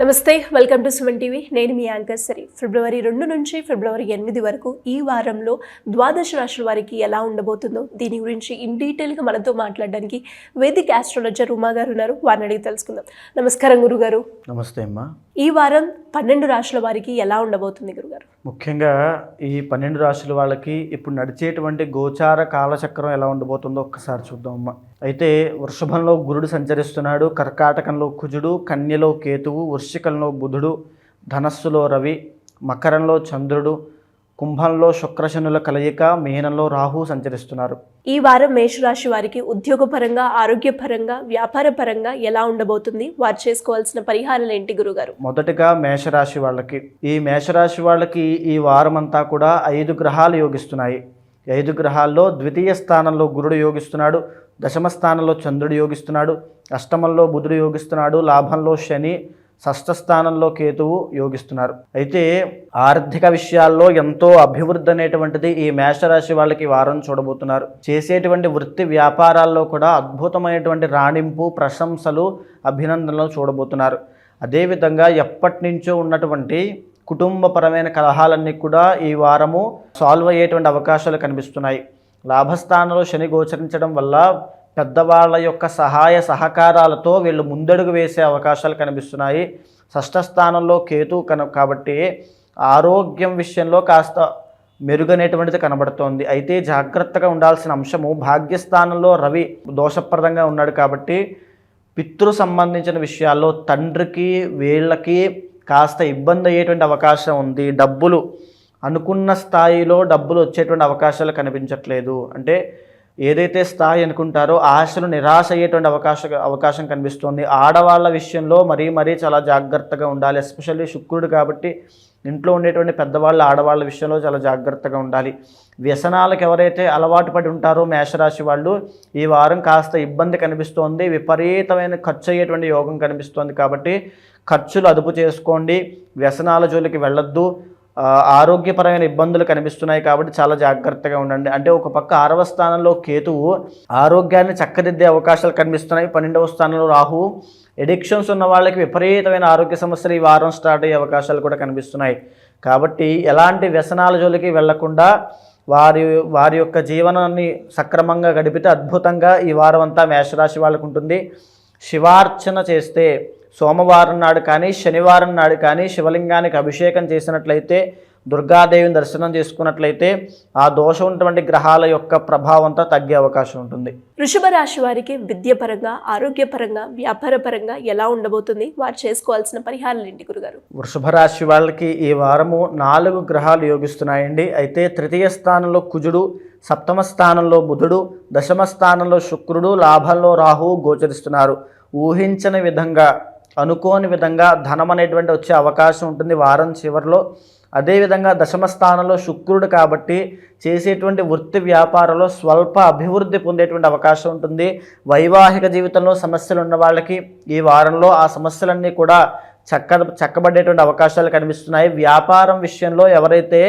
నమస్తే welcome to Suman TV. నేను మీ anchor సరి. ఫిబ్రవరి రెండు నుంచి ఫిబ్రవరి ఎనిమిది వరకు ఈ వారంలో ద్వాదశ రాశుల వారికి ఎలా ఉండబోతుందో దీని గురించి ఇన్ డీటెయిల్గా మనతో మాట్లాడడానికి వేదిక ఆస్ట్రాలజర్ ఉమా గారు ఉన్నారు. వారిని అడిగి తెలుసుకుందాం. నమస్కారం గురుగారు. నమస్తే అమ్మా. ఈ వారం పన్నెండు రాశుల వారికి ఎలా ఉండబోతుంది గురుగారు? ముఖ్యంగా ఈ పన్నెండు రాశుల వాళ్ళకి ఇప్పుడు నడిచేటువంటి గోచార కాలచక్రం ఎలా ఉండబోతుందో ఒక్కసారి చూద్దాం అమ్మా. అయితే వృషభంలో గురుడు సంచరిస్తున్నాడు కర్కాటకంలో కుజుడు కన్యలో కేతువు వృశ్చికంలో బుధుడు ధనస్సులో రవి మకరంలో చంద్రుడు కుంభంలో శుక్రశనుల కలయిక మీనంలో రాహు సంచరిస్తున్నారు. ఈ వారం మేషరాశి వారికి ఉద్యోగపరంగా ఆరోగ్యపరంగా వ్యాపార పరంగా ఎలా ఉండబోతుంది? వారు చేసుకోవాల్సిన పరిహారాలు ఏంటి గురుగారు? మొదటగా మేషరాశి వాళ్ళకి. ఈ మేషరాశి వాళ్ళకి ఈ వారం అంతా కూడా ఐదు గ్రహాలు యోగిస్తున్నాయి. ఐదు గ్రహాల్లో ద్వితీయ స్థానంలో గురుడు యోగిస్తున్నాడు. దశమ స్థానంలో చంద్రుడు యోగిస్తున్నాడు అష్టమంలో బుధుడు యోగిస్తున్నాడు లాభంలో శని షష్ఠ స్థానంలో కేతువు యోగిస్తున్నారు. అయితే ఆర్థిక విషయాల్లో ఎంతో అభివృద్ధి అనేటువంటిది ఈ మేషరాశి వాళ్ళకి వారం చూడబోతున్నారు. చేసేటువంటి వృత్తి వ్యాపారాల్లో కూడా అద్భుతమైనటువంటి రాణింపు ప్రశంసలు అభినందనలు చూడబోతున్నారు. అదేవిధంగా ఎప్పటి నుంచో ఉన్నటువంటి కుటుంబపరమైన కలహాలన్నీ కూడా ఈ వారము సాల్వ్ అయ్యేటువంటి అవకాశాలు కనిపిస్తున్నాయి. లాభస్థానంలో శని గోచరించడం వల్ల పెద్దవాళ్ళ యొక్క సహాయ సహకారాలతో వీళ్ళు ముందడుగు వేసే అవకాశాలు కనిపిస్తున్నాయి. షష్ఠ స్థానంలో కేతు కన కాబట్టి ఆరోగ్యం విషయంలో కాస్త మెరుగనేటువంటిది కనబడుతోంది. అయితే జాగ్రత్తగా ఉండాల్సిన అంశము భాగ్యస్థానంలో రవి దోషప్రదంగా ఉన్నాడు కాబట్టి పితృ సంబంధించిన విషయాల్లో తండ్రికి వీళ్ళకి కాస్త ఇబ్బంది అయ్యేటువంటి అవకాశం ఉంది. డబ్బులు అనుకున్న స్థాయిలో డబ్బులు వచ్చేటువంటి అవకాశాలు కనిపించట్లేదు. అంటే ఏదైతే స్థాయి అనుకుంటారో ఆశలు నిరాశ అయ్యేటువంటి అవకాశ అవకాశం కనిపిస్తుంది. ఆడవాళ్ళ విషయంలో మరీ మరీ చాలా జాగ్రత్తగా ఉండాలి. ఎస్పెషల్లీ శుక్రుడు కాబట్టి ఇంట్లో ఉండేటువంటి పెద్దవాళ్ళ ఆడవాళ్ళ విషయంలో చాలా జాగ్రత్తగా ఉండాలి. వ్యసనాలకు ఎవరైతే అలవాటు పడి ఉంటారో మేషరాశి వాళ్ళు ఈ వారం కాస్త ఇబ్బంది కనిపిస్తోంది. విపరీతమైన ఖర్చు అయ్యేటువంటి యోగం కనిపిస్తోంది కాబట్టి ఖర్చులు అదుపు చేసుకోండి. వ్యసనాల జోలికి వెళ్ళొద్దు. ఆరోగ్యపరమైన ఇబ్బందులు కనిపిస్తున్నాయి కాబట్టి చాలా జాగ్రత్తగా ఉండండి. అంటే ఒక పక్క ఆరవ స్థానంలో కేతువు ఆరోగ్యాన్ని చక్కదిద్దే అవకాశాలు కనిపిస్తున్నాయి. పన్నెండవ స్థానంలో రాహు ఎడిక్షన్స్ ఉన్న వాళ్ళకి విపరీతమైన ఆరోగ్య సమస్యలు ఈ వారం స్టార్ట్ అయ్యే అవకాశాలు కూడా కనిపిస్తున్నాయి. కాబట్టి ఎలాంటి వ్యసనాల జోలికి వెళ్ళకుండా వారి వారి యొక్క జీవనాన్ని సక్రమంగా గడిపితే అద్భుతంగా ఈ వారం అంతా మేషరాశి వాళ్ళకు ఉంటుంది. శివార్చన చేస్తే సోమవారం నాడు కానీ శనివారం నాడు కానీ శివలింగానికి అభిషేకం చేసినట్లయితే దుర్గాదేవిని దర్శనం చేసుకున్నట్లయితే ఆ దోషం ఉన్నటువంటి గ్రహాల యొక్క ప్రభావం అంతా తగ్గే అవకాశం ఉంటుంది. వృషభ రాశి వారికి విద్యపరంగా ఆరోగ్యపరంగా వ్యాపార పరంగా ఎలా ఉండబోతుంది? వారు చేసుకోవాల్సిన పరిహారాలు ఏంటి గురుగారు? వృషభ రాశి వాళ్ళకి ఈ వారము నాలుగు గ్రహాలు యోగిస్తున్నాయండి. అయితే తృతీయ స్థానంలో కుజుడు సప్తమ స్థానంలో బుధుడు దశమ స్థానంలో శుక్రుడు లాభంలో రాహువు గోచరిస్తున్నారు. ఊహించని విధంగా అనుకోని విధంగా ధనం అనేటువంటి వచ్చే అవకాశం ఉంటుంది వారం చివరిలో. అదేవిధంగా దశమ స్థానంలో శుక్రుడు కాబట్టి చేసేటువంటి వృత్తి వ్యాపారంలో స్వల్ప అభివృద్ధి పొందేటువంటి అవకాశం ఉంటుంది. వైవాహిక జీవితంలో సమస్యలు ఉన్న వాళ్ళకి ఈ వారంలో ఆ సమస్యలన్నీ కూడా చక్క చక్కబడేటువంటి అవకాశాలు కనిపిస్తున్నాయి. వ్యాపారం విషయంలో ఎవరైతే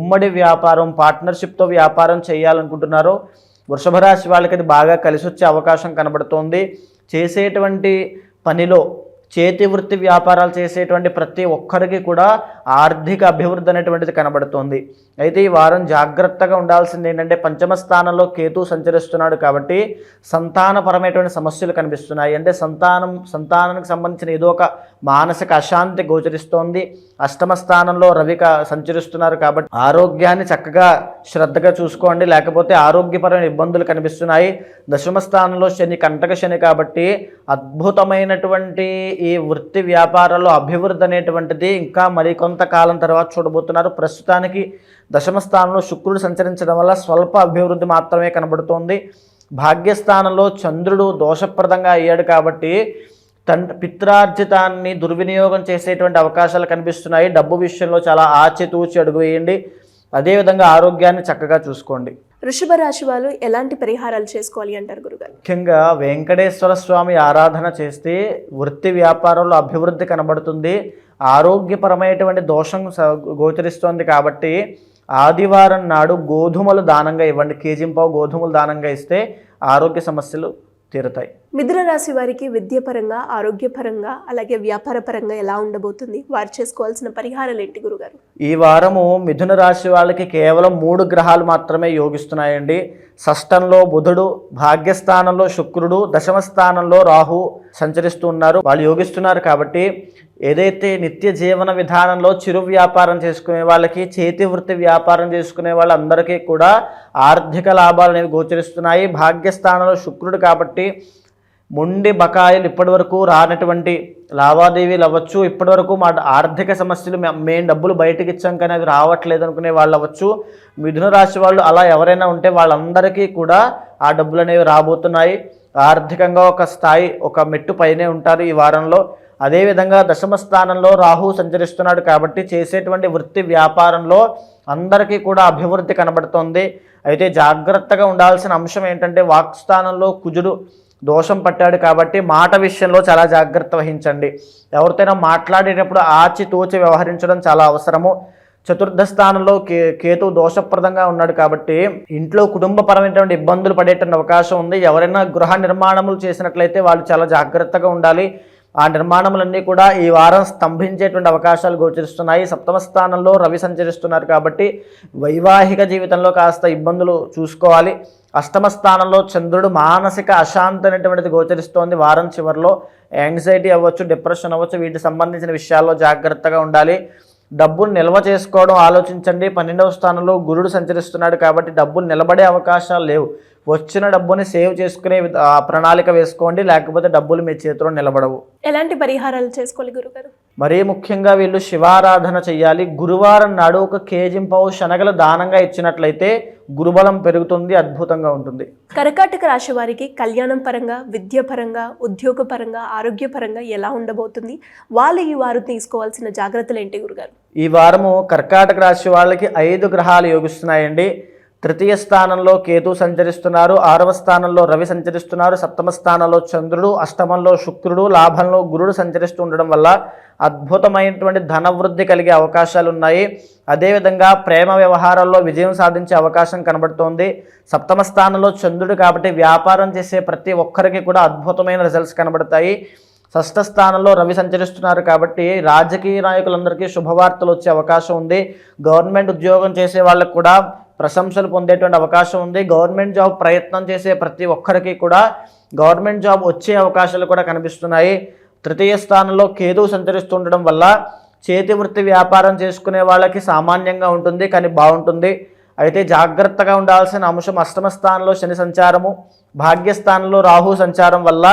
ఉమ్మడి వ్యాపారం పార్ట్నర్షిప్తో వ్యాపారం చేయాలనుకుంటున్నారో వృషభ రాశి వాళ్ళకి అది బాగా కలిసి వచ్చే అవకాశం కనబడుతోంది. చేసేటువంటి పనిలో చేతి వృత్తి వ్యాపారాలు చేసేటువంటి ప్రతి ఒక్కరికి కూడా ఆర్థిక అభివృద్ధి అనేటువంటిది కనబడుతోంది. అయితే ఈ వారం జాగ్రత్తగా ఉండాల్సింది ఏంటంటే పంచమ స్థానంలో కేతు సంచరిస్తున్నాడు కాబట్టి సంతానపరమైనటువంటి సమస్యలు కనిపిస్తున్నాయి. అంటే సంతానం సంతానానికి సంబంధించిన ఏదో ఒక మానసిక అశాంతి గోచరిస్తోంది. అష్టమ స్థానంలో రవి సంచరిస్తున్నారు కాబట్టి ఆరోగ్యాన్ని చక్కగా శ్రద్ధగా చూసుకోండి. లేకపోతే ఆరోగ్యపరమైన ఇబ్బందులు కనిపిస్తున్నాయి. దశమ స్థానంలో శని కంటక శని కాబట్టి అద్భుతమైనటువంటి ఈ వృత్తి వ్యాపారాల్లో అభివృద్ధి అనేటువంటిది ఇంకా మరికొంత కాలం తర్వాత చూడబోతున్నారు. ప్రస్తుతానికి దశమ స్థానంలో శుక్రుడు సంచరించడం వల్ల స్వల్ప అభివృద్ధి మాత్రమే కనబడుతోంది. భాగ్యస్థానంలో చంద్రుడు దోషప్రదంగా అయ్యాడు కాబట్టి తండ్రి పిత్రార్జితాన్ని దుర్వినియోగం చేసేటువంటి అవకాశాలు కనిపిస్తున్నాయి. డబ్బు విషయంలో చాలా ఆచితూచి అడుగు వేయండి. అదేవిధంగా ఆరోగ్యాన్ని చక్కగా చూసుకోండి. వృషభ రాశి వాళ్ళు ఎలాంటి పరిహారాలు చేసుకోవాలి అంటారు గురుగారు? ముఖ్యంగా వెంకటేశ్వర స్వామి ఆరాధన చేస్తే వృత్తి వ్యాపారంలో అభివృద్ధి కనబడుతుంది ఆరోగ్యపరమైనటువంటి దోషం గోచరిస్తోంది కాబట్టి ఆదివారం నాడు గోధుమలు దానంగా ఇవ్వండి. కేజీంపావు గోధుమలు దానంగా ఇస్తే ఆరోగ్య సమస్యలు తీరుతాయి. మిథున రాశి వారికి విద్యపరంగా ఆరోగ్యపరంగా అలాగే వ్యాపారపరంగా ఎలా ఉండబోతుంది? వారు చేసుకోవాల్సిన పరిహారాలు ఏంటి గురుగారు? ఈ వారము మిథున రాశి వాళ్ళకి కేవలం మూడు గ్రహాలు మాత్రమే యోగిస్తున్నాయండి. షష్టంలో బుధుడు భాగ్యస్థానంలో శుక్రుడు దశమ స్థానంలో రాహు సంచరిస్తూ ఉన్నారు. వాళ్ళు యోగిస్తున్నారు కాబట్టి ఏదైతే నిత్య జీవన విధానంలో చిరు వ్యాపారం చేసుకునే వాళ్ళకి చేతి వృత్తి వ్యాపారం చేసుకునే వాళ్ళందరికీ కూడా ఆర్థిక లాభాలు అనేవి గోచరిస్తున్నాయి. భాగ్యస్థానంలో శుక్రుడు కాబట్టి మొండి బకాయిలు ఇప్పటివరకు రానటువంటి లావాదేవీలు అవ్వచ్చు. ఇప్పటివరకు మా ఆర్థిక సమస్యలు మేము డబ్బులు బయటకి ఇచ్చాం కానీ అవి రావట్లేదు అనుకునే వాళ్ళు అవ్వచ్చు. మిథున రాశి వాళ్ళు అలా ఎవరైనా ఉంటే వాళ్ళందరికీ కూడా ఆ డబ్బులు అనేవి రాబోతున్నాయి. ఆర్థికంగా ఒక స్థాయి ఒక మెట్టు పైనే ఉంటారు ఈ వారంలో. అదేవిధంగా దశమ స్థానంలో రాహు సంచరిస్తున్నాడు కాబట్టి చేసేటువంటి వృత్తి వ్యాపారంలో అందరికీ కూడా అభివృద్ధి కనబడుతోంది. అయితే జాగ్రత్తగా ఉండాల్సిన అంశం ఏంటంటే వాక్స్థానంలో కుజుడు దోషం పట్టాడు కాబట్టి మాట విషయంలో చాలా జాగ్రత్త వహించండి. ఎవరితోనైనా మాట్లాడేటప్పుడు ఆచితూచి వ్యవహరించడం చాలా అవసరము. చతుర్థ స్థానంలో కే కేతు దోషప్రదంగా ఉన్నాడు కాబట్టి ఇంట్లో కుటుంబపరమైనటువంటి ఇబ్బందులు పడేటువంటి అవకాశం ఉంది. ఎవరైనా గృహ నిర్మాణములు చేసినట్లయితే వాళ్ళు చాలా జాగ్రత్తగా ఉండాలి. ఆ నిర్మాణములన్నీ కూడా ఈ వారం స్తంభించేటువంటి అవకాశాలు గోచరిస్తున్నాయి. సప్తమ స్థానంలో రవి సంచరిస్తున్నారు కాబట్టి వైవాహిక జీవితంలో కాస్త ఇబ్బందులు చూసుకోవాలి. అష్టమ స్థానంలో చంద్రుడు మానసిక అశాంతి అనేటువంటిది గోచరిస్తోంది. వారం చివరిలో యాంగ్జైటీ అవ్వచ్చు డిప్రెషన్ అవ్వచ్చు వీటికి సంబంధించిన విషయాల్లో జాగ్రత్తగా ఉండాలి. డబ్బులు నిల్వ చేసుకోవడం ఆలోచించండి. పన్నెండవ స్థానంలో గురుడు సంచరిస్తున్నాడు కాబట్టి డబ్బులు నిలబడే అవకాశాలు లేవు. వచ్చిన డబ్బుని సేవ్ చేసుకునే ప్రణాళిక వేసుకోండి. లేకపోతే డబ్బులు మీ చేతిలో నిలబడవు. ఎలాంటి పరిహారాలు చేసుకోవాలి గురుగారు? మరీ ముఖ్యంగా వీళ్ళు శివారాధన చేయాలి గురువారం నాడు ఒక కేజింపావు శనగలు దానంగా ఇచ్చినట్లయితే గురుబలం పెరుగుతుంది అద్భుతంగా ఉంటుంది. కర్కాటక రాశి వారికి కళ్యాణం పరంగా విద్య పరంగా ఉద్యోగ పరంగా ఆరోగ్యపరంగా ఎలా ఉండబోతుంది? వాళ్ళు ఈ వారు తీసుకోవాల్సిన జాగ్రత్తలు ఏంటి గురుగారు? ఈ వారము కర్కాటక రాశి వాళ్ళకి ఐదు గ్రహాలు యోగిస్తున్నాయండి. తృతీయ స్థానంలో కేతు సంచరిస్తున్నారు. ఆరవ స్థానంలో రవి సంచరిస్తున్నారు. సప్తమ స్థానంలో చంద్రుడు అష్టమంలో శుక్రుడు లాభంలో గురుడు సంచరిస్తూ ఉండడం వల్ల అద్భుతమైనటువంటి ధనవృద్ధి కలిగే అవకాశాలు ఉన్నాయి అదేవిధంగా ప్రేమ వ్యవహారాల్లో విజయం సాధించే అవకాశం కనబడుతోంది. సప్తమ స్థానంలో చంద్రుడు కాబట్టి వ్యాపారం చేసే ప్రతి ఒక్కరికి కూడా అద్భుతమైన రిజల్ట్స్ కనబడతాయి. షష్ఠ స్థానంలో రవి సంచరిస్తున్నారు కాబట్టి రాజకీయ నాయకులందరికీ శుభవార్తలు వచ్చే అవకాశం ఉంది. గవర్నమెంట్ ఉద్యోగం చేసే వాళ్ళకు కూడా ప్రశంసలు పొందేటువంటి అవకాశం ఉంది. గవర్నమెంట్ జాబ్ ప్రయత్నం చేసే ప్రతి ఒక్కరికి కూడా గవర్నమెంట్ జాబ్ వచ్చే అవకాశాలు కూడా కనిపిస్తున్నాయి. తృతీయ స్థానంలో కేతు సంచరిస్తుండడం వల్ల చేతి వృత్తి వ్యాపారం చేసుకునే వాళ్ళకి సామాన్యంగా ఉంటుంది కానీ బాగుంటుంది. అయితే జాగ్రత్తగా ఉండాల్సిన అంశం అష్టమ స్థానంలో శని సంచారము. భాగ్యస్థానంలో రాహు సంచారం వల్ల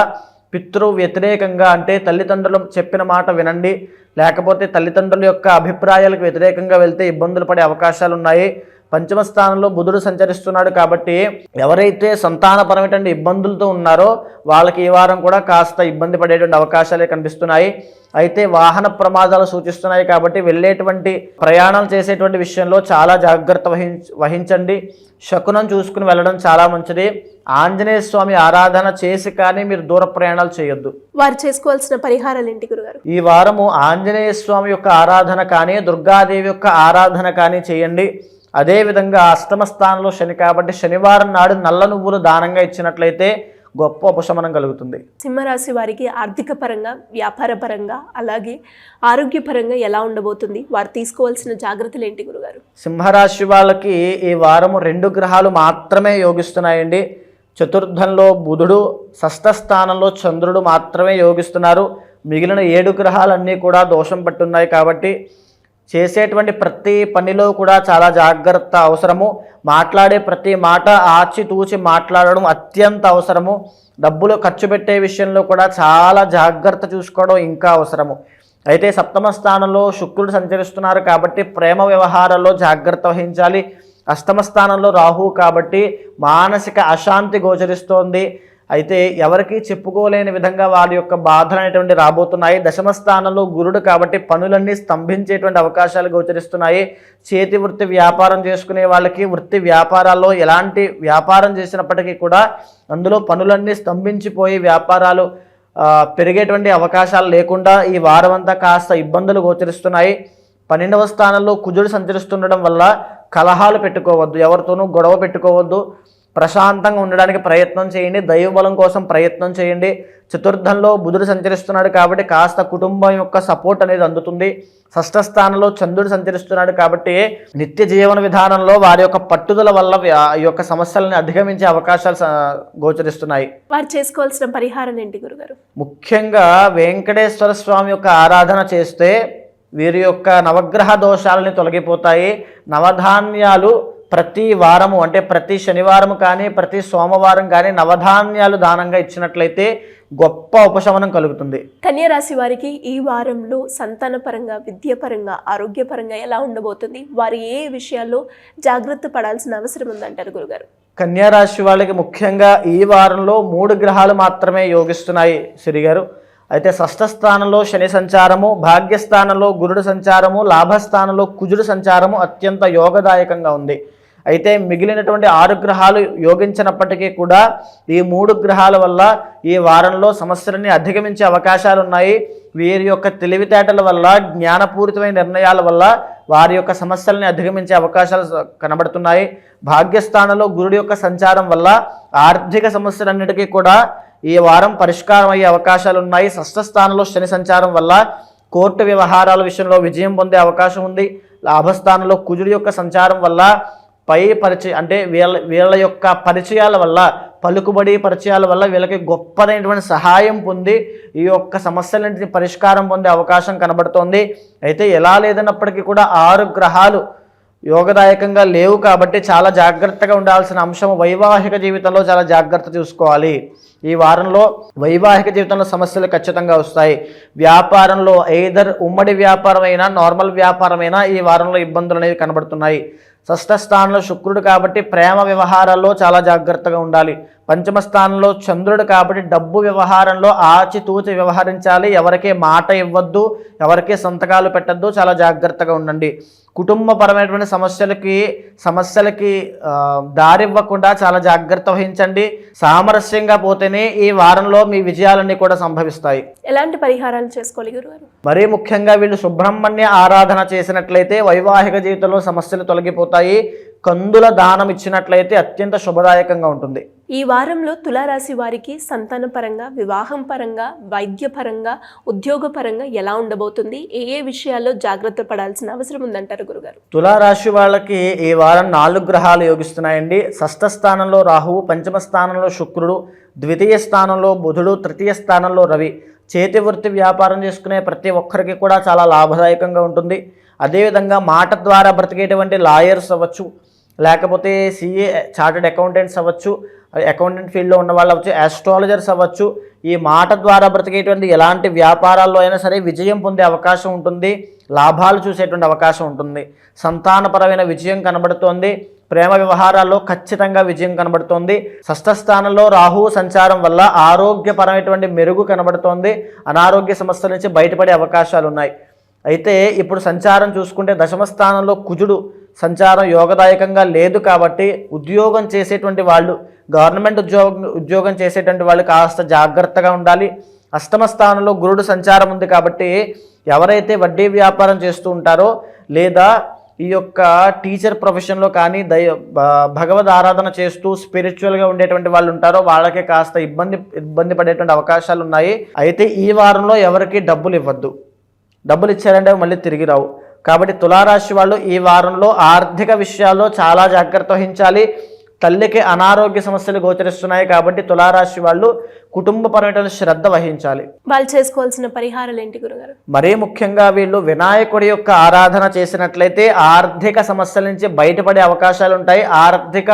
పితృ వ్యతిరేకంగా అంటే తల్లిదండ్రులు చెప్పిన మాట వినండి. లేకపోతే తల్లిదండ్రుల యొక్క అభిప్రాయాలకు వ్యతిరేకంగా వెళ్తే ఇబ్బందులు పడే అవకాశాలు ఉన్నాయి. పంచమ స్థానంలో బుధుడు సంచరిస్తున్నాడు కాబట్టి ఎవరైతే సంతానపరమైనటువంటి ఇబ్బందులతో ఉన్నారో వాళ్ళకి ఈ వారం కూడా కాస్త ఇబ్బంది పడేటువంటి అవకాశాలే కనిపిస్తున్నాయి. అయితే వాహన ప్రమాదాలు సూచిస్తున్నాయి కాబట్టి వెళ్ళేటువంటి ప్రయాణాలు చేసేటువంటి విషయంలో చాలా జాగ్రత్త వహించ వహించండి. శకునం చూసుకుని వెళ్ళడం చాలా మంచిది. ఆంజనేయ స్వామి ఆరాధన చేసి కానీ మీరు దూర ప్రయాణాలు చేయొద్దు. వారు చేసుకోవాల్సిన పరిహారాలు ఏంటి గురుగారు? ఈ వారము ఆంజనేయ స్వామి యొక్క ఆరాధన కానీ దుర్గాదేవి యొక్క ఆరాధన కానీ చేయండి. అదేవిధంగా అష్టమ స్థానంలో శని కాబట్టి శనివారం నాడు నల్ల నువ్వులు దానంగా ఇచ్చినట్లయితే గొప్ప ఉపశమనం కలుగుతుంది. సింహరాశి వారికి ఆర్థిక పరంగా వ్యాపార పరంగా అలాగే ఆరోగ్యపరంగా ఎలా ఉండబోతుంది? వారు తీసుకోవాల్సిన జాగ్రత్తలు ఏంటి గురుగారు? సింహరాశి వాళ్ళకి ఈ వారము రెండు గ్రహాలు మాత్రమే యోగిస్తున్నాయండి. చతుర్థంలో బుధుడు షష్ఠ స్థానంలో చంద్రుడు మాత్రమే యోగిస్తున్నారు. మిగిలిన ఏడు గ్రహాలన్నీ కూడా దోషం పట్టున్నాయి కాబట్టి చేసేటువంటి ప్రతి పనిలో కూడా చాలా జాగ్రత్త అవసరము. మాట్లాడే ప్రతి మాట ఆచితూచి మాట్లాడడం అత్యంత అవసరము. డబ్బులు ఖర్చు పెట్టే విషయంలో కూడా చాలా జాగ్రత్త చూసుకోవడం ఇంకా అవసరము. అయితే సప్తమ స్థానంలో శుక్రుడు సంచరిస్తున్నారు కాబట్టి ప్రేమ వ్యవహారాల్లో జాగ్రత్త వహించాలి. అష్టమ స్థానంలో రాహు కాబట్టి మానసిక అశాంతి గోచరిస్తోంది. అయితే ఎవరికి చెప్పుకోలేని విధంగా వారి యొక్క బాధలు అనేటువంటి రాబోతున్నాయి. దశమ స్థానంలో గురుడు కాబట్టి పనులన్నీ స్తంభించేటువంటి అవకాశాలు గోచరిస్తున్నాయి. చేతి వృత్తి వ్యాపారం చేసుకునే వాళ్ళకి వృత్తి వ్యాపారాల్లో ఎలాంటి వ్యాపారం చేసినప్పటికీ కూడా అందులో పనులన్నీ స్తంభించిపోయి వ్యాపారాలు పెరిగేటువంటి అవకాశాలు లేకుండా ఈ వారం అంతా కాస్త ఇబ్బందులు గోచరిస్తున్నాయి. పన్నెండవ స్థానంలో కుజుడు సంచరిస్తుండడం వల్ల కలహాలు పెట్టుకోవద్దు ఎవరితోనూ గొడవ పెట్టుకోవద్దు. ప్రశాంతంగా ఉండడానికి ప్రయత్నం చేయండి. దైవబలం కోసం ప్రయత్నం చేయండి. చతుర్థంలో బుధుడు సంచరిస్తున్నాడు కాబట్టి కాస్త కుటుంబం యొక్క సపోర్ట్ అనేది అందుతుంది. షష్ఠ స్థానంలో చంద్రుడు సంచరిస్తున్నాడు కాబట్టి నిత్య జీవన విధానంలో వారి యొక్క పట్టుదల వల్ల ఈ యొక్క సమస్యలను అధిగమించే అవకాశాలు గోచరిస్తున్నాయి. వారు చేసుకోవాల్సిన పరిహారం ఏంటి గురుగారు? ముఖ్యంగా వెంకటేశ్వర స్వామి యొక్క ఆరాధన చేస్తే వీరి యొక్క నవగ్రహ దోషాలని తొలగిపోతాయి. నవధాన్యాలు ప్రతి వారము అంటే ప్రతి శనివారము కానీ ప్రతి సోమవారం కానీ నవధాన్యాలు దానంగా ఇచ్చినట్లయితే గొప్ప ఉపశమనం కలుగుతుంది. కన్యా రాశి వారికి ఈ వారంలో సంతానపరంగా విద్యాపరంగా ఆరోగ్యపరంగా ఎలా ఉండబోతుంది? వారు ఏ విషయాల్లో జాగ్రత్త పడాల్సిన అవసరం ఉందంటారు గురుగారు? కన్యా రాశి వాళ్ళకి ముఖ్యంగా ఈ వారంలో మూడు గ్రహాలు మాత్రమే యోగిస్తున్నాయి శ్రీ గారు. అయితే షష్ఠ స్థానంలో శని సంచారము భాగ్యస్థానంలో గురుడు సంచారము లాభస్థానంలో కుజుడు సంచారము అత్యంత యోగదాయకంగా ఉంది. అయితే మిగిలినటువంటి ఆరు గ్రహాలు యోగించినప్పటికీ కూడా ఈ మూడు గ్రహాల వల్ల ఈ వారంలో సమస్యలని అధిగమించే అవకాశాలు ఉన్నాయి వీరి యొక్క తెలివితేటల వల్ల జ్ఞానపూరితమైన నిర్ణయాల వల్ల వారి యొక్క సమస్యలని అధిగమించే అవకాశాలు కనబడుతున్నాయి. భాగ్యస్థానంలో గురుడి యొక్క సంచారం వల్ల ఆర్థిక సమస్యలన్నిటికీ కూడా ఈ వారం పరిష్కారం అయ్యే అవకాశాలు ఉన్నాయి షష్ఠ స్థానంలో శని సంచారం వల్ల కోర్టు వ్యవహారాల విషయంలో విజయం పొందే అవకాశం ఉంది. లాభస్థానంలో కుజుడి యొక్క సంచారం వల్ల పై పరిచయ అంటే వీళ్ళ వీళ్ళ యొక్క పరిచయాల వల్ల పలుకుబడి పరిచయాల వల్ల వీళ్ళకి గొప్పదైనటువంటి సహాయం పొంది ఈ యొక్క సమస్యలన్నింటినీ పరిష్కారం పొందే అవకాశం కనబడుతోంది. అయితే ఎలా లేదన్నప్పటికీ కూడా ఆరు గ్రహాలు యోగదాయకంగా లేవు కాబట్టి చాలా జాగ్రత్తగా ఉండాల్సిన అంశం వైవాహిక జీవితంలో చాలా జాగ్రత్త చూసుకోవాలి. ఈ వారంలో వైవాహిక జీవితంలో సమస్యలు ఖచ్చితంగా వస్తాయి. వ్యాపారంలో ఐదర్ ఉమ్మడి వ్యాపారమైనా నార్మల్ వ్యాపారమైనా ఈ వారంలో ఇబ్బందులు అనేవి కనబడుతున్నాయి. షష్ఠ స్థానంలో శుక్రుడు కాబట్టి ప్రేమ వ్యవహారాల్లో చాలా జాగ్రత్తగా ఉండాలి. పంచమ స్థానంలో చంద్రుడు కాబట్టి డబ్బు వ్యవహారంలో ఆచితూచి వ్యవహరించాలి. ఎవరికే మాట ఇవ్వద్దు ఎవరికే సంతకాలు పెట్టద్దు. చాలా జాగ్రత్తగా ఉండండి. కుటుంబపరమైనటువంటి సమస్యలకి సమస్యలకి దారివ్వకుండా చాలా జాగ్రత్త వహించండి. సామరస్యంగా పోతేనే ఈ వారంలో మీ విజయాలన్నీ కూడా సంభవిస్తాయి. ఎలాంటి పరిహారాలు చేసుకోవాలి గురుగారు? మరీ ముఖ్యంగా వీళ్ళు సుబ్రహ్మణ్య ఆరాధన చేసినట్లయితే వైవాహిక జీవితంలో సమస్యలు తొలగిపోతాయి. కందుల దానం ఇచ్చినట్లయితే అత్యంత శుభదాయకంగా ఉంటుంది. ఈ వారంలో తులారాశి వారికి సంతాన పరంగా వివాహం పరంగా వైద్యపరంగా ఉద్యోగపరంగా ఎలా ఉండబోతుంది? ఏ ఏ విషయాల్లో జాగ్రత్త పడాల్సిన అవసరం ఉందంటారు గురుగారు? తులారాశి వాళ్ళకి ఈ వారం నాలుగు గ్రహాలు యోగిస్తున్నాయండి. షష్ఠ స్థానంలో రాహువు పంచమ స్థానంలో శుక్రుడు ద్వితీయ స్థానంలో బుధుడు తృతీయ స్థానంలో రవి. చేతి వృత్తి వ్యాపారం చేసుకునే ప్రతి ఒక్కరికి కూడా చాలా లాభదాయకంగా ఉంటుంది. అదేవిధంగా మాట ద్వారా బ్రతికేటువంటి లాయర్స్ అవ్వచ్చు లేకపోతే సిఏ చార్టెడ్ అకౌంటెంట్స్ అవ్వచ్చు అకౌంటెంట్ ఫీల్డ్లో ఉన్న వాళ్ళు అవ్వచ్చు ఆస్ట్రాలజర్స్ అవ్వచ్చు ఈ మాట ద్వారా బ్రతికేటువంటి ఎలాంటి వ్యాపారాల్లో అయినా సరే విజయం పొందే అవకాశం ఉంటుంది లాభాలు చూసేటువంటి అవకాశం ఉంటుంది. సంతానపరమైన విజయం కనబడుతోంది ప్రేమ వ్యవహారాల్లో ఖచ్చితంగా విజయం కనబడుతోంది. షష్ఠ స్థానంలో రాహువు సంచారం వల్ల ఆరోగ్యపరమైనటువంటి మెరుగు కనబడుతోంది. అనారోగ్య సమస్యల నుంచి బయటపడే అవకాశాలు ఉన్నాయి అయితే ఇప్పుడు సంచారం చూసుకుంటే దశమ స్థానంలో కుజుడు సంచారం యోగదాయకంగా లేదు కాబట్టి ఉద్యోగం చేసేటువంటి వాళ్ళు గవర్నమెంట్ ఉద్యోగం ఉద్యోగం చేసేటువంటి వాళ్ళు కాస్త జాగ్రత్తగా ఉండాలి. అష్టమ స్థానంలో గురుడు సంచారం ఉంది కాబట్టి ఎవరైతే వడ్డీ వ్యాపారం చేస్తూ ఉంటారో లేదా ఈ యొక్క టీచర్ ప్రొఫెషన్లో కానీ దయ భగవద్ ఆరాధన చేస్తూ స్పిరిచువల్గా ఉండేటువంటి వాళ్ళు ఉంటారో వాళ్ళకి కాస్త ఇబ్బంది ఇబ్బంది పడేటువంటి అవకాశాలు ఉన్నాయి. అయితే ఈ వారంలో ఎవరికి డబ్బులు ఇవ్వద్దు. డబ్బులు ఇచ్చారంటే మళ్ళీ తిరిగి రావు. కాబట్టి తులారాశి వాళ్ళు ఈ వారంలో ఆర్థిక విషయాల్లో చాలా జాగ్రత్త వహించాలి. తల్లికి అనారోగ్య సమస్యలు గోచరిస్తున్నాయి కాబట్టి తులారాశి వాళ్ళు కుటుంబపరమైన శ్రద్ధ వహించాలి. వాళ్ళు చేసుకోవాల్సిన పరిహారాలు ఏంటి గురుగారు? మరీ ముఖ్యంగా వీళ్ళు వినాయకుడి యొక్క ఆరాధన చేసినట్లయితే ఆర్థిక సమస్యల నుంచి బయటపడే అవకాశాలు ఉంటాయి. ఆర్థిక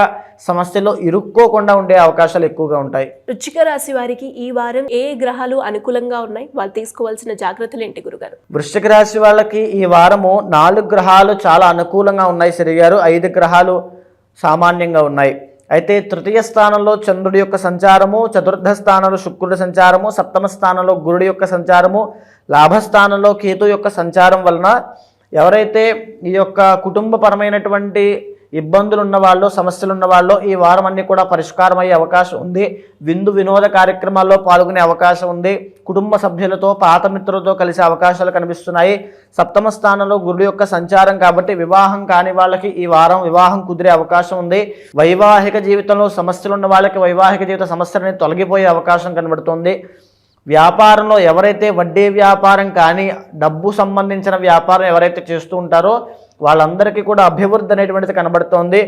సమస్యలు ఇరుక్కోకుండా ఉండే అవకాశాలు ఎక్కువగా ఉంటాయి. వృచ్చిక రాశి వారికి ఈ వారం ఏ గ్రహాలు అనుకూలంగా ఉన్నాయి? వాళ్ళు తీసుకోవాల్సిన జాగ్రత్తలు ఏంటి గురుగారు? వృశ్చిక రాశి వాళ్ళకి ఈ వారము నాలుగు గ్రహాలు చాలా అనుకూలంగా ఉన్నాయి సరిగారు ఐదు గ్రహాలు సామాన్యంగా ఉన్నాయి. అయితే తృతీయ స్థానంలో చంద్రుడి యొక్క సంచారము చతుర్థ స్థానంలో శుక్రుడి సంచారము సప్తమ స్థానంలో గురుడి యొక్క సంచారము లాభస్థానంలో కేతు యొక్క సంచారం వలన ఎవరైతే ఈ యొక్క కుటుంబపరమైనటువంటి ఇబ్బందులు ఉన్న వాళ్ళు సమస్యలు ఉన్న వాళ్ళు ఈ వారం అన్నీ కూడా పరిష్కారం అయ్యే అవకాశం ఉంది. విందు వినోద కార్యక్రమాల్లో పాల్గొనే అవకాశం ఉంది. కుటుంబ సభ్యులతో పాత మిత్రులతో కలిసే అవకాశాలు కనిపిస్తున్నాయి. సప్తమ స్థానంలో గురుడు యొక్క సంచారం కాబట్టి వివాహం కాని వాళ్ళకి ఈ వారం వివాహం కుదిరే అవకాశం ఉంది. వైవాహిక జీవితంలో సమస్యలు ఉన్న వాళ్ళకి వైవాహిక జీవిత సమస్యలని తొలగిపోయే అవకాశం కనబడుతుంది. వ్యాపారంలో ఎవరైతే వడ్డీ వ్యాపారం కానీ డబ్బు సంబంధించిన వ్యాపారం ఎవరైతే చేస్తూ ఉంటారో వాళ్ళందరికీ కూడా అభివృద్ధి అనేటువంటిది కనబడుతోంది.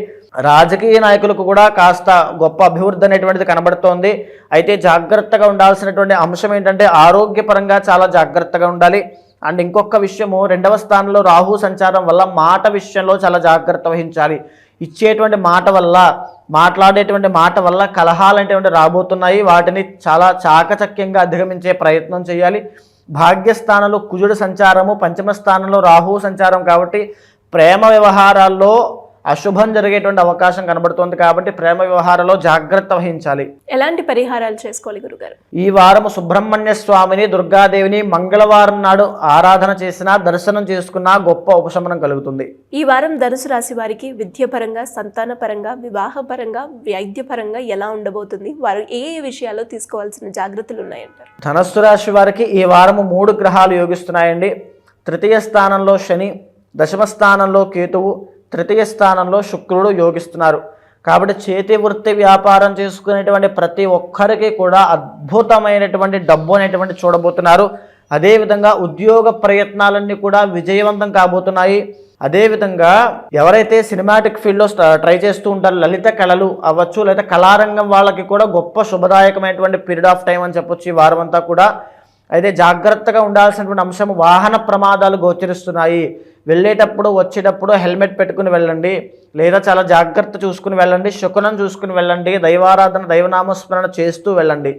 రాజకీయ నాయకులకు కూడా కాస్త గొప్ప అభివృద్ధి అనేటువంటిది కనబడుతోంది. అయితే జాగ్రత్తగా ఉండాల్సినటువంటి అంశం ఏంటంటే ఆరోగ్యపరంగా చాలా జాగ్రత్తగా ఉండాలి. అండ్ ఇంకొక విషయము రెండవ స్థానంలో రాహు సంచారం వల్ల మాట విషయంలో చాలా జాగ్రత్త వహించాలి. ఇచ్చేటువంటి మాట వల్ల మాట్లాడేటువంటి మాట వల్ల కలహాలు అనేటువంటి రాబోతున్నాయి. వాటిని చాలా చాకచక్యంగా అధిగమించే ప్రయత్నం చేయాలి. భాగ్యస్థానంలో కుజుడు సంచారము పంచమ స్థానంలో రాహువు సంచారం కాబట్టి ప్రేమ వ్యవహారాల్లో అశుభం జరిగేటువంటి అవకాశం కనబడుతుంది కాబట్టి ప్రేమ వ్యవహారాల్లో జాగ్రత్త వహించాలి. ఎలాంటి పరిహారాలు చేసుకోవాలి గురుగారు? ఈ వారము సుబ్రహ్మణ్య స్వామిని దుర్గాదేవిని మంగళవారం నాడు ఆరాధన చేసినా దర్శనం చేసుకున్నా గొప్ప ఉపశమనం కలుగుతుంది. ఈ వారం ధనుసు రాశి వారికి విద్యపరంగా సంతానపరంగా వివాహపరంగా వైద్యపరంగా ఎలా ఉండబోతుంది? వారు ఏ ఏ విషయాల్లో తీసుకోవాల్సిన జాగ్రత్తలు ఉన్నాయంటారు? ధనస్సు రాశి వారికి ఈ వారము మూడు గ్రహాలు యోగిస్తున్నాయండి. తృతీయ స్థానంలో శని దశమ స్థానంలో కేతువు తృతీయ స్థానంలో శుక్రుడు యోగిస్తున్నారు. కాబట్టి చేతి వృత్తి వ్యాపారం చేసుకునేటువంటి ప్రతి ఒక్కరికి కూడా అద్భుతమైనటువంటి డబ్బు అనేటువంటి చూడబోతున్నారు. అదేవిధంగా ఉద్యోగ ప్రయత్నాలన్నీ కూడా విజయవంతం కాబోతున్నాయి. అదేవిధంగా ఎవరైతే సినిమాటిక్ ఫీల్డ్లో ట్రై చేస్తూ ఉంటారో లలిత కళలు అవ్వచ్చు లేదా కళారంగం వాళ్ళకి కూడా గొప్ప శుభదాయకమైనటువంటి పీరియడ్ ఆఫ్ టైం అని చెప్పొచ్చు ఈ వారం అంతా కూడా. అయితే జాగ్రత్తగా ఉండాల్సినటువంటి అంశం వాహన ప్రమాదాలు గోచరిస్తున్నాయి. వెళ్ళేటప్పుడు వచ్చేటప్పుడు హెల్మెట్ పెట్టుకుని వెళ్ళండి. లేదా చాలా జాగ్రత్త చూసుకుని వెళ్ళండి. శకునం చూసుకుని వెళ్ళండి. దైవారాధన దైవనామస్మరణ చేస్తూ వెళ్ళండి.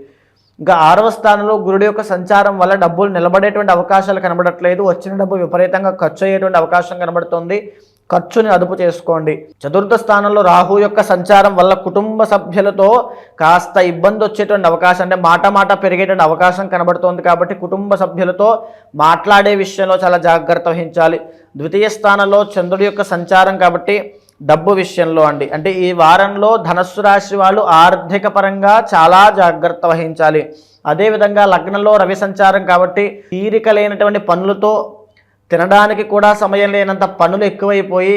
ఇంకా ఆరవ స్థానంలో గురుడి యొక్క సంచారం వల్ల డబ్బులు నిలబడేటువంటి అవకాశాలు కనబడట్లేదు. వచ్చిన డబ్బు విపరీతంగా ఖర్చు అయ్యేటువంటి అవకాశం కనబడుతుంది. ఖర్చుని అదుపు చేసుకోండి. చతుర్థ స్థానంలో రాహు యొక్క సంచారం వల్ల కుటుంబ సభ్యులతో కాస్త ఇబ్బంది వచ్చేటువంటి అవకాశం అంటే మాట మాట పెరిగేటువంటి అవకాశం కనబడుతోంది కాబట్టి కుటుంబ సభ్యులతో మాట్లాడే విషయంలో చాలా జాగ్రత్త వహించాలి. ద్వితీయ స్థానంలో చంద్రుడి యొక్క సంచారం కాబట్టి డబ్బు విషయంలో అండి. అంటే ఈ వారంలో ధనస్సు రాశి వాళ్ళు ఆర్థిక పరంగా చాలా జాగ్రత్త వహించాలి. అదేవిధంగా లగ్నంలో రవి సంచారం కాబట్టి తీరిక లేనటువంటి పనులతో తినడానికి కూడా సమయం లేనంత పనులు ఎక్కువైపోయి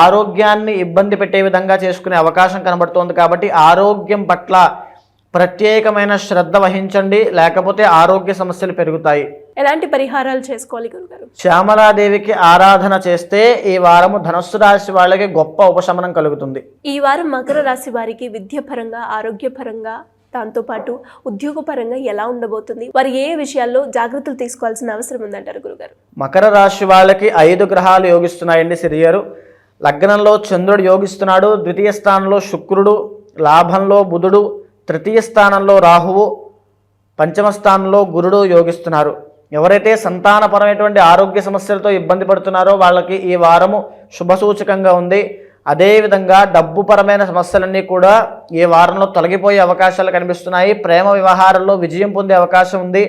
ఆరోగ్యాన్ని ఇబ్బంది పెట్టే విధంగా చేసుకునే అవకాశం కనబడుతోంది కాబట్టి ఆరోగ్యం పట్ల ప్రత్యేకమైన శ్రద్ధ వహించండి లేకపోతే ఆరోగ్య సమస్యలు పెరుగుతాయి. ఎలాంటి పరిహారాలు చేసుకోవాలి గురుగారు శ్యామలాదేవికి ఆరాధన చేస్తే ఈ వారము ధనస్సు రాశి వాళ్ళకి గొప్ప ఉపశమనం కలుగుతుంది. ఈ వారం మకర రాశి వారికి విద్యపరంగా ఆరోగ్యపరంగా దాంతోపాటు ఉద్యోగపరంగా ఎలా ఉండబోతుంది? వారు ఏ విషయాల్లో జాగ్రత్తలు తీసుకోవాల్సిన అవసరం ఉందంటారు గురుగారు? మకర రాశి వాళ్ళకి ఐదు గ్రహాలు యోగిస్తున్నాయండి సిరియరు లగ్నంలో చంద్రుడు యోగిస్తున్నాడు ద్వితీయ స్థానంలో శుక్రుడు లాభంలో బుధుడు తృతీయ స్థానంలో రాహువు పంచమ స్థానంలో గురుడు యోగిస్తున్నారు. ఎవరైతే సంతానపరమైనటువంటి ఆరోగ్య సమస్యలతో ఇబ్బంది పడుతున్నారో వాళ్ళకి ఈ వారము శుభసూచకంగా ఉంది. అదేవిధంగా డబ్బుపరమైన సమస్యలన్నీ కూడా ఈ వారంలో తొలగిపోయే అవకాశాలు కనిపిస్తున్నాయి. ప్రేమ వ్యవహారంలో విజయం పొందే అవకాశం ఉంది.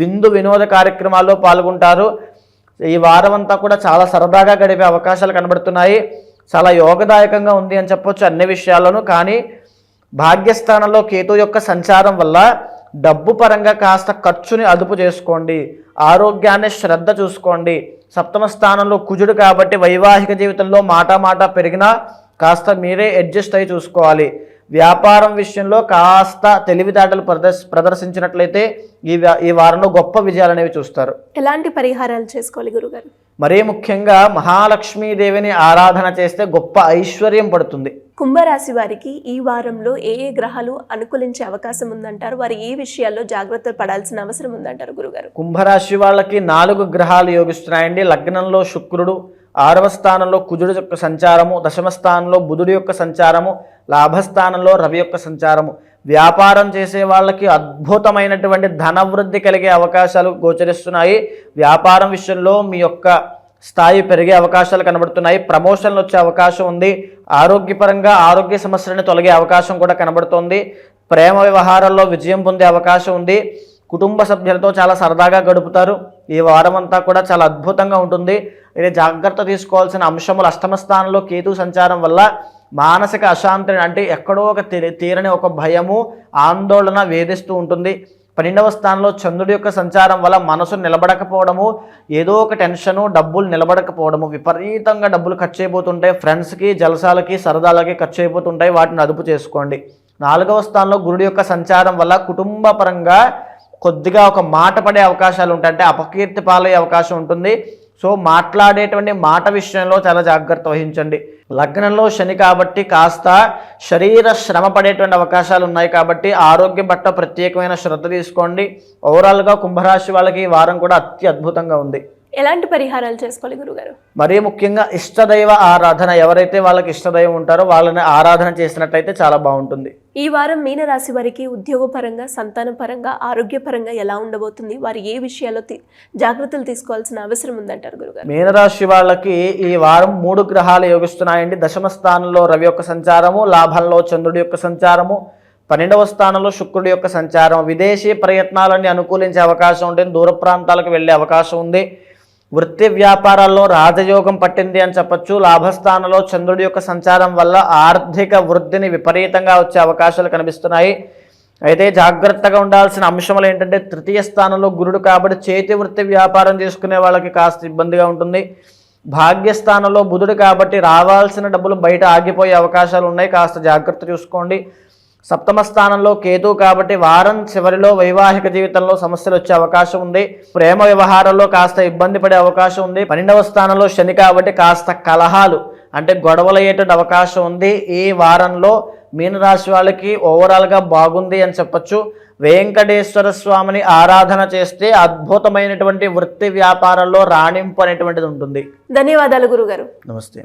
విందు వినోద కార్యక్రమాల్లో పాల్గొంటారు. ఈ వారం అంతా కూడా చాలా సరదాగా గడిపే అవకాశాలు కనబడుతున్నాయి. చాలా యోగదాయకంగా ఉంది అని చెప్పొచ్చు అన్ని విషయాల్లోనూ. కానీ భాగ్యస్థానంలో కేతు యొక్క సంచారం వల్ల డబ్బు పరంగా కాస్త ఖర్చుని అదుపు చేసుకోండి. ఆరోగ్యాన్ని శ్రద్ధ చూసుకోండి. సప్తమ స్థానంలో కుజుడు కాబట్టి వైవాహిక జీవితంలో మాట మాట పెరిగినా కాస్త మీరే అడ్జస్ట్ అయి చూసుకోవాలి. వ్యాపారం విషయంలో కాస్త తెలివితేటలు ప్రదర్శ ప్రదర్శించినట్లయితే ఈ వ్యా- ఈ వారంలో గొప్ప విజయాలు అనేవి చూస్తారు. ఎలాంటి పరిహారాలు చేసుకోవాలి గురుగారు? మరీ ముఖ్యంగా మహాలక్ష్మీదేవిని ఆరాధన చేస్తే గొప్ప ఐశ్వర్యం పడుతుంది. కుంభరాశి వారికి ఈ వారంలో ఏ ఏ గ్రహాలు అనుకూలించే అవకాశం ఉందంటారు? వారు ఏ విషయాల్లో జాగ్రత్తలు పడాల్సిన అవసరం ఉందంటారు గురుగారు? కుంభరాశి వాళ్ళకి నాలుగు గ్రహాలు యోగిస్తున్నాయండి. లగ్నంలో శుక్రుడు ఆరవ స్థానంలో కుజుడు యొక్క సంచారము దశమ స్థానంలో బుధుడి యొక్క సంచారము లాభస్థానంలో రవి యొక్క సంచారము. వ్యాపారం చేసే వాళ్ళకి అద్భుతమైనటువంటి ధనవృద్ధి కలిగే అవకాశాలు గోచరిస్తున్నాయి. వ్యాపారం విషయంలో మీ యొక్క స్థాయి పెరిగే అవకాశాలు కనబడుతున్నాయి. ప్రమోషన్లు వచ్చే అవకాశం ఉంది. ఆరోగ్యపరంగా ఆరోగ్య సమస్యలను తొలగే అవకాశం కూడా కనబడుతోంది. ప్రేమ వ్యవహారాల్లో విజయం పొందే అవకాశం ఉంది. కుటుంబ సభ్యులతో చాలా సరదాగా గడుపుతారు. ఈ వారం అంతా కూడా చాలా అద్భుతంగా ఉంటుంది. ఇది జాగ్రత్త తీసుకోవాల్సిన అంశములు అష్టమ స్థానంలో కేతు సంచారం వల్ల మానసిక అశాంతిని అంటే ఎక్కడో ఒక తీ- తీరని ఒక భయము ఆందోళన వేధిస్తూ ఉంటుంది. పన్నెండవ స్థానంలో చంద్రుడి యొక్క సంచారం వల్ల మనసు నిలబడకపోవడము ఏదో ఒక టెన్షను డబ్బులు నిలబడకపోవడము విపరీతంగా డబ్బులు ఖర్చు అయిపోతుంటాయి ఫ్రెండ్స్కి జలసాలకి సరదాలకి ఖర్చు అయిపోతుంటాయి వాటిని అదుపు చేసుకోండి. నాలుగవ స్థానంలో గురుడి యొక్క సంచారం వల్ల కుటుంబ పరంగా కొద్దిగా ఒక మాట పడే అవకాశాలు ఉంటాయి. అంటే అపకీర్తి పాలయ్యే అవకాశం ఉంటుంది. సో మాట్లాడేటువంటి మాట విషయంలో చాలా జాగ్రత్త వహించండి. లగ్నంలో శని కాబట్టి కాస్త శరీర శ్రమ పడేటువంటి అవకాశాలు ఉన్నాయి కాబట్టి ఆరోగ్యం పట్ల ప్రత్యేకమైన శ్రద్ధ తీసుకోండి. ఓవరాల్గా కుంభరాశి వాళ్ళకి ఈ వారం కూడా అతి అద్భుతంగా ఉంది. ఎలాంటి పరిహారాలు చేసుకోవాలి గురుగారు? మరీ ముఖ్యంగా ఇష్టదైవ ఆరాధన ఎవరైతే వాళ్ళకి ఇష్టదైవం ఉంటారో వాళ్ళని ఆరాధన చేసినట్టయితే చాలా బాగుంటుంది. ఈ వారం మీనరాశి వారికి ఉద్యోగపరంగా సంతానపరంగా ఆరోగ్యపరంగా ఎలా ఉండబోతుంది? వారు ఏ విషయాల్లో జాగ్రత్తలు తీసుకోవాల్సిన అవసరం ఉందంటారు గురుగారు? మీనరాశి వాళ్ళకి ఈ వారం మూడు గ్రహాలు యోగిస్తున్నాయండి. దశమ స్థానంలో రవి యొక్క సంచారము లాభంలో చంద్రుడి యొక్క సంచారము పన్నెండవ స్థానంలో శుక్రుడి యొక్క సంచారం. విదేశీ ప్రయత్నాలన్నీ అనుకూలించే అవకాశం ఉంటుంది. దూర ప్రాంతాలకు వెళ్ళే అవకాశం ఉంది. వృత్తి వ్యాపారాల్లో రాజయోగం పట్టింది అని చెప్పొచ్చు. లాభస్థానంలో చంద్రుడి యొక్క సంచారం వల్ల ఆర్థిక వృద్ధిని విపరీతంగా వచ్చే అవకాశాలు కనిపిస్తున్నాయి. అయితే జాగ్రత్తగా ఉండాల్సిన అంశములు ఏంటంటే తృతీయ స్థానంలో గురుడు కాబట్టి చేతి వృత్తి వ్యాపారం చేసుకునే వాళ్ళకి కాస్త ఇబ్బందిగా ఉంటుంది. భాగ్యస్థానంలో బుధుడు కాబట్టి రావాల్సిన డబ్బులు బయట ఆగిపోయే అవకాశాలు ఉన్నాయి. కాస్త జాగ్రత్త చూసుకోండి. సప్తమ స్థానంలో కేతు కాబట్టి వారం చివరిలో వైవాహిక జీవితంలో సమస్యలు వచ్చే అవకాశం ఉంది. ప్రేమ వ్యవహారాల్లో కాస్త ఇబ్బంది పడే అవకాశం ఉంది. పన్నెండవ స్థానంలో శని కాబట్టి కాస్త కలహాలు అంటే గొడవలు అయ్యేటువంటి అవకాశం ఉంది. ఈ వారంలో మీనరాశి వాళ్ళకి ఓవరాల్గా బాగుంది అని చెప్పొచ్చు. వెంకటేశ్వర స్వామిని ఆరాధన చేస్తే అద్భుతమైనటువంటి వృత్తి వ్యాపారాల్లో రాణింపు అనేటువంటిది ఉంటుంది. ధన్యవాదాలు గురుగారు. నమస్తే